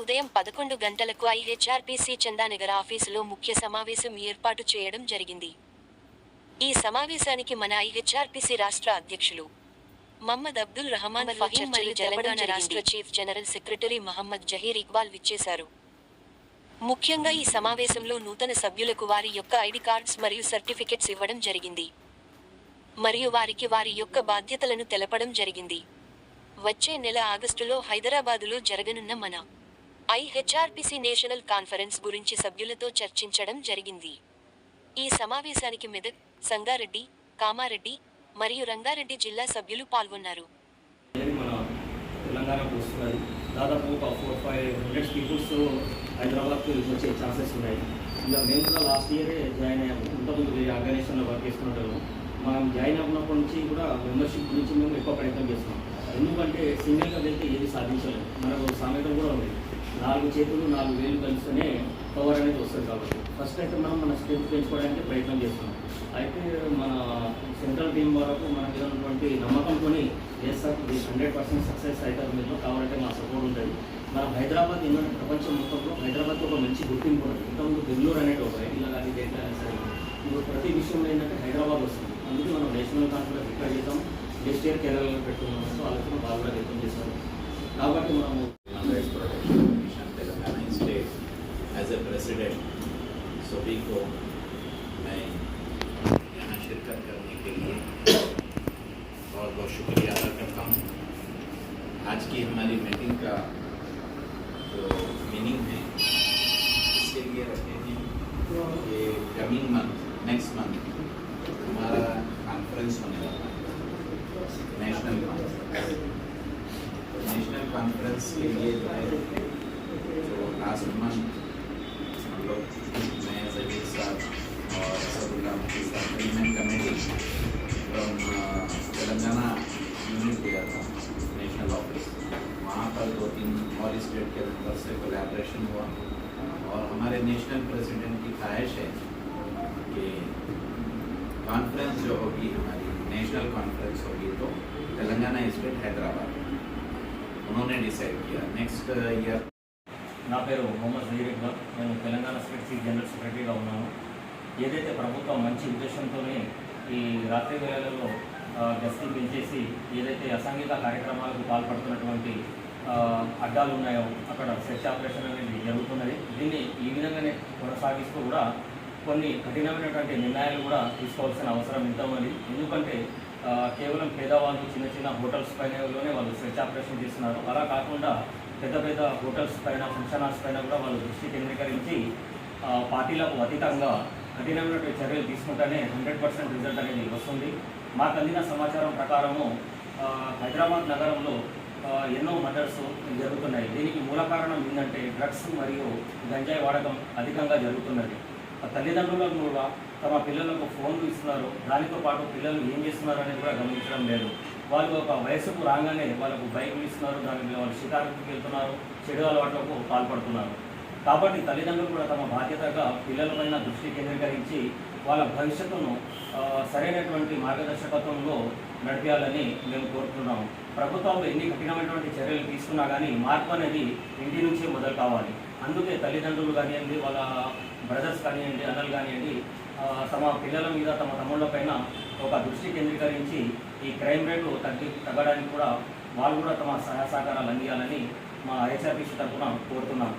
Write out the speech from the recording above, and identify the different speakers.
Speaker 1: ఉదయం పదకొండు గంటలకు ఐహెచ్ఆర్పీసీ చందానగర్ ఆఫీసులో ముఖ్య సమావేశం ఏర్పాటు చేయడం జరిగింది. ఈ సమావేశానికి మన ఐహెచ్ఆర్పీసీ రాష్ట్ర అధ్యక్షులు మహమ్మద్ అబ్దుల్ రహమాన్ ఫహీం మరియు తెలంగాణ రాష్ట్ర chief general secretary Mohammed Zaheer Iqbal విచ్చేశారు. ముఖ్యంగా ఈ సమావేశంలో నూతన సభ్యులకు వారి యొక్క ఐడి కార్డ్స్ మరియు సర్టిఫికెట్స్ ఇవ్వడం జరిగింది. మరియు వారికి వారి యొక్క బాధ్యతలను తెలపడం జరిగింది. వచ్చే నెల ఆగస్టులో హైదరాబాదులో జరగనున్న మన ఐహెచ్ఆర్పిసి నేషనల్ కాన్ఫరెన్స్ గురించి సభ్యులతో చర్చించడం జరిగింది. ఈ సమావేశానికి మెదక్ సంగారెడ్డి కామారెడ్డి మరియు రంగారెడ్డి జిల్లా సభ్యులు పాల్గొన్నారు.
Speaker 2: తెలంగాణకు వస్తున్నది దాదాపు ఒక ఫోర్ ఫైవ్ హండ్రెడ్ పీపుల్స్ హైదరాబాద్కి వచ్చే ఛాన్సెస్ ఉన్నాయి. ఇలా మేము కూడా లాస్ట్ ఇయరే జాయిన్ అయ్యాము. ఇంతకుముందు వేరే ఆర్గనైజేషన్లో వర్క్ చేసుకుంటాము మనం జాయిన్ అయినప్పటి నుంచి కూడా మెంబర్షిప్ గురించి మేము ఎక్కువ ప్రయత్నం చేస్తున్నాం. ఎందుకంటే సింగిల్గా వెళ్తే ఏది సాధించలేదు. మనకు సామెత కూడా ఉంది. నాలుగు చేతులు నాలుగు వేలు కలిస్తేనే పవర్ అనేది వస్తుంది కాబట్టి. ఫస్ట్ అయితే మనం మన స్ట్రెంత్ పెంచుకోవడానికి ప్రయత్నం చేస్తున్నాం అయితే మన సెంట్రల్ టీం వరకు మనకి మీద ఉన్నటువంటి నమ్మకంతో ఎస్ఆర్ హండ్రెడ్ పర్సెంట్ సక్సెస్ అవుతారు మీరు కావాలంటే మా సపోర్ట్ ఉంటుంది. మన హైదరాబాద్ ఏంటంటే ప్రపంచం మొత్తంలో హైదరాబాద్కి ఒక మంచి గుర్తింపు ఉంటుంది ఇంతకుముందు బెంగళూరు అనేది ఒక ఇలా కానీ దేంట్లో సరే. ఇప్పుడు ప్రతి విషయంలో ఏంటంటే హైదరాబాద్ వస్తుంది. అందుకే మనం నేషనల్ నెక్స్ట్ ఇయర్ కేరళలో పెట్టుకున్నాం సో ఆలోచన బాగా కూడా వ్యక్తం చేశారు కాబట్టి మనము
Speaker 3: Rights Protection Commission Telangana state as a president सभी को मैं यहाँ शिरकत करने के लिए बहुत बहुत शुक्रिया अदा करता हूँ आज की हमारी मीटिंग का जो मीनिंग है इसके लिए रखे हैं कि कमिंग मंथ नेक्स्ट मंथ हमारा कॉन्फ्रेंस होने वाला है नेशनल कॉन्फ्रेंस। नेशनल कॉन्फ्रेंस के लिए जो है, जो लास्ट मंथ हम लोग मैं जहीर साहब और असदुल्ला मुफ्ती Sahab committee from Telangana unit गया था नेशनल ऑफ़िस वहाँ पर दो तीन और स्टेट के अंदर से कोलेब्रेशन हुआ। और हमारे नेशनल प्रेसिडेंट की ख्वाहिश है कि कॉन्फ्रेंस जो होगी हमारी नेशनल कॉन्फ्रेंस होगी तो तेलंगाना स्टेट हैदराबाद उन्होंने डिसाइड किया नेक्स्ट ईयर
Speaker 2: నా పేరు మొహమ్మద్ జహీర్ ఇక్బాల్ నేను తెలంగాణ స్టేట్ చీఫ్ జనరల్ సెక్రటరీగా ఉన్నాను ఏదైతే ప్రభుత్వం మంచి ఉద్దేశంతోనే ఈ రాత్రి వేళలలో ఆ, గస్తీ పెంచేసి ఏదైతే అసాంఘిక కార్యక్రమాలకు పాల్పడుతున్నటువంటి ఆ, అడ్డాలు ఉన్నాయో అక్కడ సెర్చ్ ఆపరేషన్ అనేది జరుగుతున్నది దీన్ని ఈ విధంగానే కొనసాగిస్తూ కూడా కొన్ని కఠినమైనటువంటి నిర్ణయాలు కూడా తీసుకోవాల్సిన అవసరం ఎంతో ఉంది ఎందుకంటే కేవలం పేదవాళ్ళు చిన్న చిన్న హోటల్స్ పైనలోనే వాళ్ళు స్వెచ్ ఆపరేషన్ చేస్తున్నారు. అలా కాకుండా పెద్ద పెద్ద హోటల్స్ పైన ఫంక్షన్ హాల్స్ పైన కూడా వాళ్ళు దృష్టి కేంద్రీకరించి పార్టీలకు అతీతంగా కఠినమైనటువంటి చర్యలు తీసుకుంటేనే హండ్రెడ్ పర్సెంట్ రిజల్ట్ అనేది వస్తుంది. మాకు అందిన సమాచారం ప్రకారము హైదరాబాద్ నగరంలో ఎన్నో మర్డర్స్ జరుగుతున్నాయి. దీనికి మూల కారణం ఏంటంటే డ్రగ్స్ మరియు గంజాయి వాడకం అధికంగా జరుగుతున్నది. తల్లిదండ్రులకు కూడా తమ పిల్లలకు ఫోన్లు ఇస్తున్నారు. దానితో పాటు పిల్లలు ఏం చేస్తున్నారు అనేది కూడా గమనించడం లేదు. వాళ్ళు ఒక వయసుకు రాగానే వాళ్ళకు బైకులు ఇస్తున్నారు. దానికి వాళ్ళు షికారుకి వెళ్తున్నారు. చెడు అలవాట్లకు పాల్పడుతున్నారు. కాబట్టి తల్లిదండ్రులు కూడా తమ బాధ్యతగా పిల్లలపైన దృష్టి కేంద్రీకరించి వాళ్ళ భవిష్యత్తును సరైనటువంటి మార్గదర్శకత్వంలో నడిపించాలని మేము కోరుతున్నాము ప్రభుత్వం ఎన్ని కఠినమైనటువంటి చర్యలు తీసుకున్నా కానీ మార్పు అనేది ఇంటి నుంచే మొదలు కావాలి. అందుకే తల్లిదండ్రులు కానివ్వండి వాళ్ళ బ్రదర్స్ కానివ్వండి అన్నలు కానివ్వండి తమ పిల్లల మీద తమ తమ్ముళ్ళ పైన ఒక దృష్టి కేంద్రీకరించి ఈ క్రైమ్ రేటు తగ్గి తగ్గడానికి కూడా వాళ్ళు కూడా తమ సహాయ సహకారాలు అందియాలని మా హెచ్ఆర్పీసీ తరఫున కోరుతున్నాను